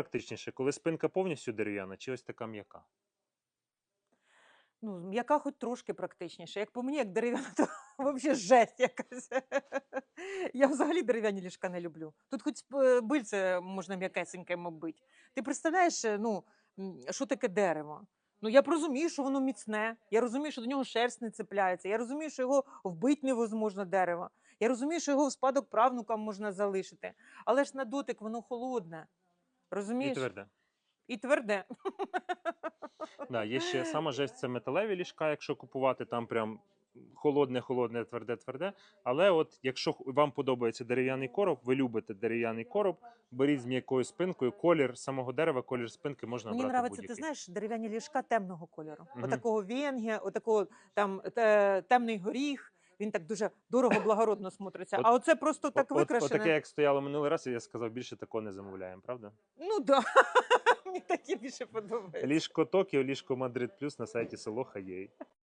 практичніше, коли спинка повністю дерев'яна, чи ось така м'яка? Ну, м'яка хоч трошки практичніше. Як по мені, як дерев'яна, то взагалі жесть якась. Я взагалі дерев'яні ліжка не люблю. Тут хоч е, бильце можна м'якесеньким оббити. Ти представляєш, е, ну, що таке дерево? Ну, я розумію, що воно міцне. Я розумію, що до нього шерсть не цепляється. Я розумію, що його вбити невозможно дерево. Я розумію, що його в спадок правнукам можна залишити. Але ж на дотик воно холодне. І Розумієш? тверде. І тверде. Да, є ще сама жесть, це металеві ліжка, якщо купувати там прям холодне, холодне, тверде, тверде. Але от якщо вам подобається дерев'яний короб, ви любите дерев'яний короб, беріть з м'якою спинкою, колір самого дерева, колір спинки можна Мені брати подобається, ти будь-який. знаєш, дерев'яні ліжка темного кольору. Мгм. Отакого венгія, отакого там те- темний горіх. Він так дуже дорого, благородно смотриться. От- а оце просто так О- от, от, отаке, як стояло минулий раз, і я сказав, більше такого не замовляємо, правда? Ну да. Мені таке більше подобається. Ліжко Токіо, ліжко Мадрид Плюс на сайті Солоха є.